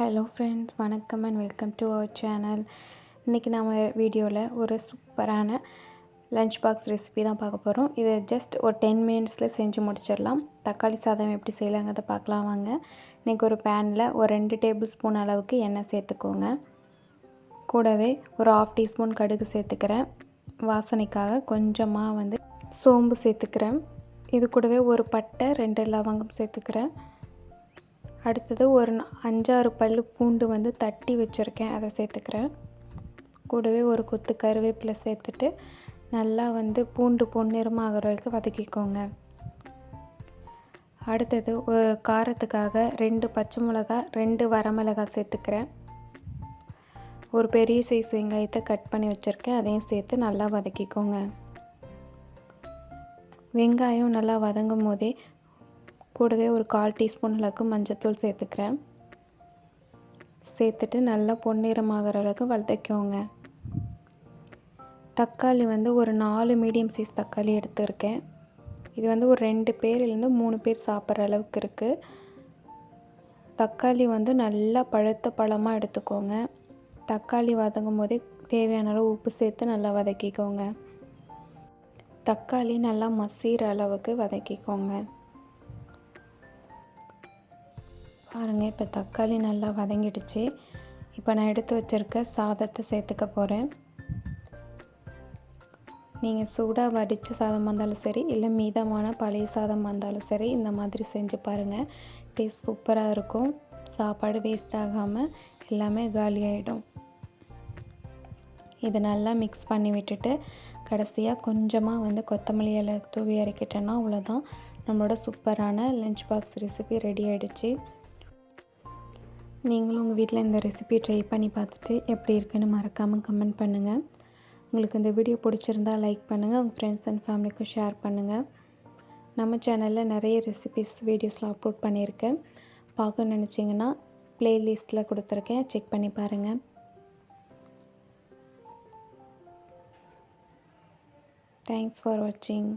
Hello friends வணக்கம் and welcome to our channel இன்றைக்கி நம்ம வீடியோவில் ஒரு சூப்பரான லஞ்ச் பாக்ஸ் ரெசிபி தான் பார்க்க போகிறோம் இதை ஜஸ்ட் ஒரு டென் மினிட்ஸில் செஞ்சு முடிச்சிடலாம். தக்காளி சாதம் எப்படி செய்யலாங்கிறத பார்க்கலாம் வாங்க. இன்றைக்கி ஒரு பேனில் ஒரு ரெண்டு டேபிள் ஸ்பூன் அளவுக்கு எண்ணெய் சேர்த்துக்கோங்க. கூடவே ஒரு ஆஃப் டீஸ்பூன் கடுகு சேர்த்துக்கிறேன். வாசனைக்காக கொஞ்சமாக வந்து சோம்பு சேர்த்துக்கிறேன். இது கூடவே ஒரு பட்டை ரெண்டு லவங்கம் சேர்த்துக்கிறேன். அடுத்தது ஒரு அஞ்சாறு பல் பூண்டு வந்து தட்டி வச்சுருக்கேன். அதை சேர்த்துக்கிறேன். கூடவே ஒரு கொத்து கருவேப்பிலை சேர்த்துட்டு நல்லா வந்து பூண்டு பொன்னிறமாகிற வரைக்கும் வதக்கிக்கோங்க. அடுத்தது ஒரு காரத்துக்காக ரெண்டு பச்சை மிளகா ரெண்டு வரமிளகாய் சேர்த்துக்கிறேன். ஒரு பெரிய சைஸ் வெங்காயத்தை கட் பண்ணி வச்சுருக்கேன். அதையும் சேர்த்து நல்லா வதக்கிக்கோங்க. வெங்காயம் நல்லா வதங்கும் போதே கூடவே ஒரு கால் டீஸ்பூன் அளவுக்கு மஞ்சத்தூள் சேர்த்துக்கிறேன். சேர்த்துட்டு நல்லா பொன்னிறமாகிற அளவுக்கு வதக்கிக்கோங்க தக்காளி வந்து ஒரு நாலு மீடியம் சைஸ் தக்காளி எடுத்துருக்கேன். இது வந்து ஒரு ரெண்டு பேர்லேருந்து மூணு பேர் சாப்பிட்ற அளவுக்கு இருக்குது தக்காளி வந்து நல்லா பழுத்த பழமாக எடுத்துக்கோங்க. தக்காளி வதங்கும் போதே தேவையான அளவு உப்பு சேர்த்து நல்லா வதக்கிக்கோங்க. தக்காளி நல்லா மசிகிற அளவுக்கு வதக்கிக்கோங்க. பாருங்கள் இப்போ தக்காளி நல்லா வதங்கிடுச்சு. இப்போ நான் எடுத்து வச்சுருக்க சாதத்தை சேர்த்துக்க போகிறேன் நீங்கள் சூடாக வடித்த சாதம் வந்தாலும் சரி இல்லை மீதமான பழைய சாதம் வந்தாலும் சரி இந்த மாதிரி செஞ்சு பாருங்கள் டேஸ்ட் சூப்பராக இருக்கும். சாப்பாடு வேஸ்ட் ஆகாமல் எல்லாமே காலியாகிடும் இதை நல்லா மிக்ஸ் பண்ணி விட்டுட்டு கடைசியாக கொஞ்சமாக வந்து கொத்தமல்லி இலை தூவி இறக்கிட்டேன்னா அவ்வளோதான் நம்மளோட சூப்பரான லஞ்ச் பாக்ஸ் ரெசிபி ரெடி ஆகிடுச்சு நீங்களும் உங்கள் வீட்டில் இந்த ரெசிபி ட்ரை பண்ணி பார்த்துட்டு எப்படி இருக்குன்னு மறக்காமல் கமெண்ட் பண்ணுங்கள் உங்களுக்கு இந்த வீடியோ பிடிச்சிருந்தா லைக் பண்ணுங்கள் உங்கள் ஃப்ரெண்ட்ஸ் அண்ட் ஃபேமிலிக்கும் ஷேர் பண்ணுங்கள் நம்ம சேனலில் நிறைய ரெசிபிஸ் வீடியோஸ்லாம் அப்லோட் பண்ணியிருக்கேன். பார்க்கணும்னு நினச்சிங்கன்னா ப்ளேலிஸ்ட்டில் கொடுத்துருக்கேன். செக் பண்ணி பாருங்கள் தேங்க்ஸ் ஃபார் வாட்சிங்